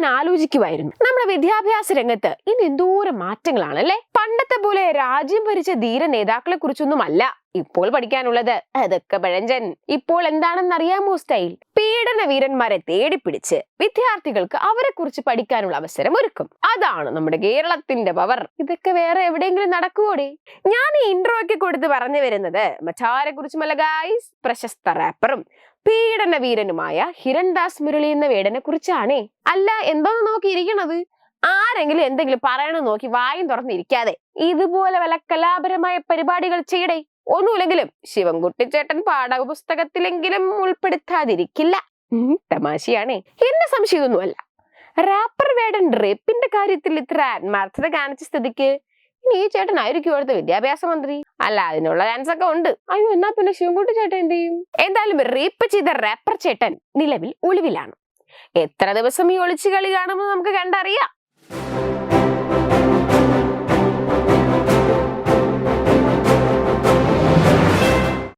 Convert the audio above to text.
ഞാൻ ആലോചിക്കുമായിരുന്നു നമ്മുടെ വിദ്യാഭ്യാസ രംഗത്ത് ഇനി എന്തോരം അല്ലെ പണ്ടത്തെ പോലെ രാജ്യം ഭരിച്ച ധീര നേതാക്കളെ കുറിച്ചൊന്നും അല്ല ഇപ്പോൾ പഠിക്കാനുള്ളത്. അതൊക്കെ പഴഞ്ചൻ. ഇപ്പോൾ എന്താണെന്ന് അറിയാമോ സ്റ്റൈൽ? പീഡന വീരന്മാരെ തേടിപ്പിടിച്ച് വിദ്യാർത്ഥികൾക്ക് അവരെ കുറിച്ച് പഠിക്കാനുള്ള അവസരം ഒരുക്കും. അതാണ് നമ്മുടെ കേരളത്തിന്റെ പവർ. ഇതൊക്കെ വേറെ എവിടെയെങ്കിലും നടക്കുവോടെ? ഞാൻ ഈ ഇൻട്രോ ഒക്കെ കൊടുത്ത് പറഞ്ഞു വരുന്നത് മറ്റാരെ കുറിച്ചുമല്ല ഗായ്സ് പ്രശസ്ത റാപ്പറും പീഡന വീരനുമായ ഹിരൺദാസ് മുരളി എന്ന വേടനെ കുറിച്ചാണേ. അല്ല എന്തോന്ന് നോക്കിയിരിക്കണത്? ആരെങ്കിലും എന്തെങ്കിലും പറയണം നോക്കി വായും തുറന്നിരിക്കാതെ ഇതുപോലെ വല്ല കലാപരമായ പരിപാടികൾ ചെയ്യടേ. ഒന്നുമില്ലെങ്കിലും ശിവൻകുട്ടിച്ചേട്ടൻ പാഠപുസ്തകത്തിലെങ്കിലും ഉൾപ്പെടുത്താതിരിക്കില്ല. തമാശയാണേ. എന്റെ സംശയം ഇതൊന്നുമല്ല റാപ്പർ വേടൻ റേപ്പിന്റെ കാര്യത്തിൽ ഇത്ര ആത്മാർത്ഥത കാണിച്ച സ്ഥിതിക്ക് ഇനി ഈ ചേട്ടനായിരിക്കും അവിടുത്തെ വിദ്യാഭ്യാസ മന്ത്രി? അല്ല അതിനുള്ള ചാൻസ് ഒക്കെ ഉണ്ട്. അയ്യോ എന്നാ പിന്നെ ശിവൻകുട്ടി ചേട്ടൻ എന്ത് ചെയ്യും? എന്തായാലും റേപ്പ് ചെയ്ത റാപ്പർ ചേട്ടൻ നിലവിൽ ഒളിവിലാണ്. എത്ര ദിവസം ഈ ഒളിച്ചു കളി കാണുമ്പോൾ നമുക്ക് കണ്ടറിയാം.